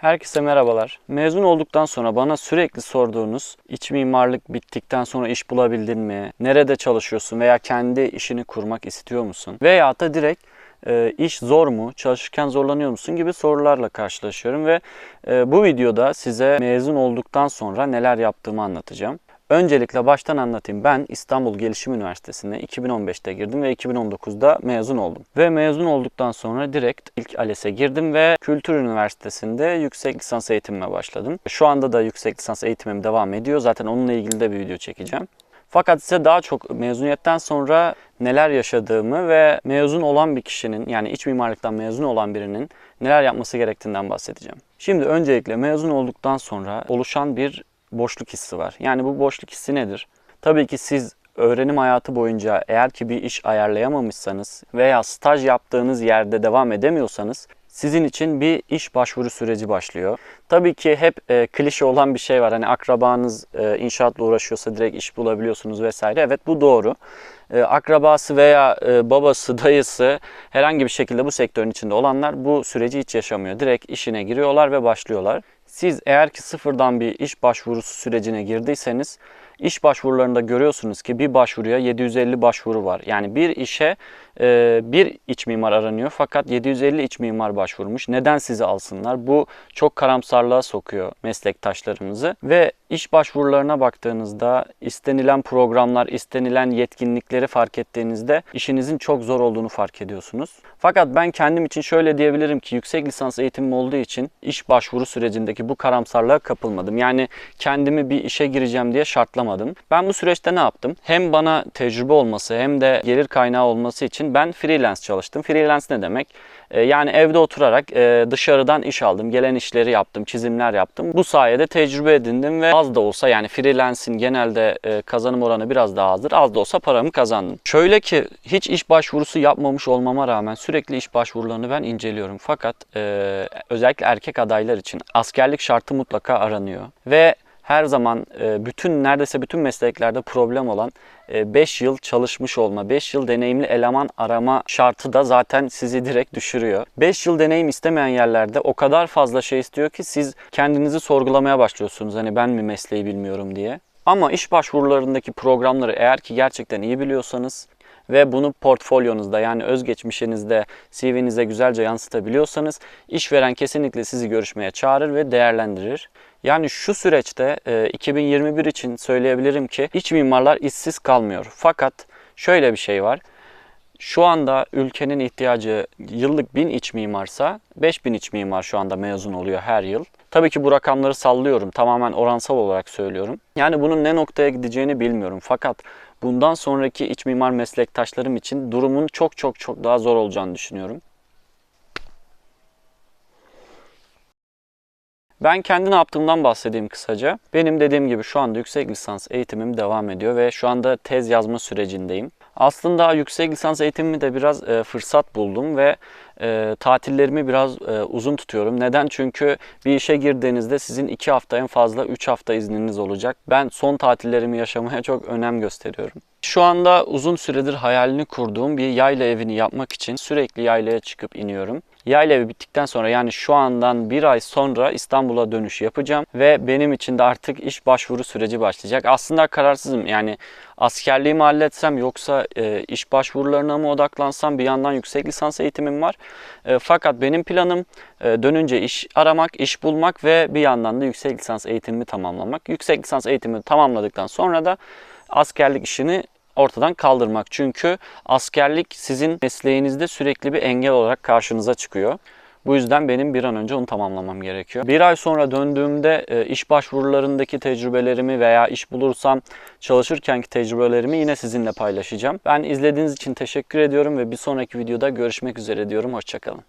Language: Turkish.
Herkese merhabalar. Mezun olduktan sonra bana sürekli sorduğunuz iç mimarlık bittikten sonra iş bulabildin mi? Nerede çalışıyorsun veya kendi işini kurmak istiyor musun? Veya da direkt e, iş zor mu? Çalışırken zorlanıyor musun? gibi sorularla karşılaşıyorum ve e, bu videoda size mezun olduktan sonra neler yaptığımı anlatacağım. Öncelikle baştan anlatayım. Ben İstanbul Gelişim Üniversitesi'ne 2015'te girdim ve 2019'da mezun oldum. Ve mezun olduktan sonra direkt ilk ALES'e girdim ve Kültür Üniversitesi'nde yüksek lisans eğitimime başladım. Şu anda da yüksek lisans eğitimim devam ediyor. Zaten onunla ilgili de bir video çekeceğim. Fakat size daha çok mezuniyetten sonra neler yaşadığımı ve mezun olan bir kişinin yani iç mimarlıktan mezun olan birinin neler yapması gerektiğinden bahsedeceğim. Şimdi öncelikle mezun olduktan sonra oluşan bir boşluk hissi var. Yani bu boşluk hissi nedir? Tabii ki siz öğrenim hayatı boyunca eğer ki bir iş ayarlayamamışsanız veya staj yaptığınız yerde devam edemiyorsanız sizin için bir iş başvuru süreci başlıyor. Tabii ki hep e, klişe olan bir şey var. Hani akrabanız e, inşaatla uğraşıyorsa direkt iş bulabiliyorsunuz vesaire. Evet bu doğru. E, akrabası veya e, babası, dayısı herhangi bir şekilde bu sektörün içinde olanlar bu süreci hiç yaşamıyor. Direkt işine giriyorlar ve başlıyorlar. Siz eğer ki sıfırdan bir iş başvurusu sürecine girdiyseniz iş başvurularında görüyorsunuz ki bir başvuruya 750 başvuru var. Yani bir işe e, bir iç mimar aranıyor fakat 750 iç mimar başvurmuş. Neden sizi alsınlar? Bu çok karamsarlığa sokuyor meslektaşlarımızı ve iş başvurularına baktığınızda istenilen programlar, istenilen yetkinlikleri fark ettiğinizde işinizin çok zor olduğunu fark ediyorsunuz. Fakat ben kendim için şöyle diyebilirim ki yüksek lisans eğitimim olduğu için iş başvuru sürecindeki bu karamsarlığa kapılmadım. Yani kendimi bir işe gireceğim diye şartlamadım. Ben bu süreçte ne yaptım? Hem bana tecrübe olması hem de gelir kaynağı olması için ben freelance çalıştım. Freelance ne demek? E, yani evde oturarak e, dışarıdan iş aldım. Gelen işleri yaptım, çizimler yaptım. Bu sayede tecrübe edindim ve az da olsa yani freelance'in genelde e, kazanım oranı biraz daha azdır. Az da olsa paramı kazandım. Şöyle ki hiç iş başvurusu yapmamış olmama rağmen sürekli iş başvurularını ben inceliyorum. Fakat özellikle erkek adaylar için askerlik şartı mutlaka aranıyor. Ve her zaman bütün neredeyse bütün mesleklerde problem olan 5 yıl çalışmış olma, 5 yıl deneyimli eleman arama şartı da zaten sizi direkt düşürüyor. 5 yıl deneyim istemeyen yerlerde o kadar fazla şey istiyor ki siz kendinizi sorgulamaya başlıyorsunuz. Hani ben mi mesleği bilmiyorum diye. Ama iş başvurularındaki programları eğer ki gerçekten iyi biliyorsanız ve bunu portfolyonuzda yani özgeçmişinizde CV'nize güzelce yansıtabiliyorsanız işveren kesinlikle sizi görüşmeye çağırır ve değerlendirir. Yani şu süreçte 2021 için söyleyebilirim ki iç mimarlar işsiz kalmıyor. Fakat şöyle bir şey var. Şu anda ülkenin ihtiyacı yıllık 1000 iç mimarsa 5000 iç mimar şu anda mezun oluyor her yıl. Tabii ki bu rakamları sallıyorum. Tamamen oransal olarak söylüyorum. Yani bunun ne noktaya gideceğini bilmiyorum. Fakat bundan sonraki iç mimar meslektaşlarım için durumun çok çok çok daha zor olacağını düşünüyorum. Ben kendi ne yaptığımdan bahsedeyim kısaca. Benim dediğim gibi şu anda yüksek lisans eğitimim devam ediyor ve şu anda tez yazma sürecindeyim. Aslında yüksek lisans eğitimimi de biraz e, fırsat buldum ve e, tatillerimi biraz e, uzun tutuyorum. Neden? Çünkü bir işe girdiğinizde sizin 2 hafta en fazla 3 hafta izniniz olacak. Ben son tatillerimi yaşamaya çok önem gösteriyorum. Şu anda uzun süredir hayalini kurduğum bir yayla evini yapmak için sürekli yaylaya çıkıp iniyorum. Yayla evi bittikten sonra yani şu andan bir ay sonra İstanbul'a dönüş yapacağım ve benim için de artık iş başvuru süreci başlayacak. Aslında kararsızım yani askerliğimi halletsem yoksa e, iş başvurularına mı odaklansam bir yandan yüksek lisans eğitimim var. E, fakat benim planım e, dönünce iş aramak, iş bulmak ve bir yandan da yüksek lisans eğitimimi tamamlamak. Yüksek lisans eğitimimi tamamladıktan sonra da askerlik işini ortadan kaldırmak. Çünkü askerlik sizin mesleğinizde sürekli bir engel olarak karşınıza çıkıyor. Bu yüzden benim bir an önce onu tamamlamam gerekiyor. Bir ay sonra döndüğümde e, iş başvurularındaki tecrübelerimi veya iş bulursam çalışırkenki tecrübelerimi yine sizinle paylaşacağım. Ben izlediğiniz için teşekkür ediyorum ve bir sonraki videoda görüşmek üzere diyorum. Hoşçakalın.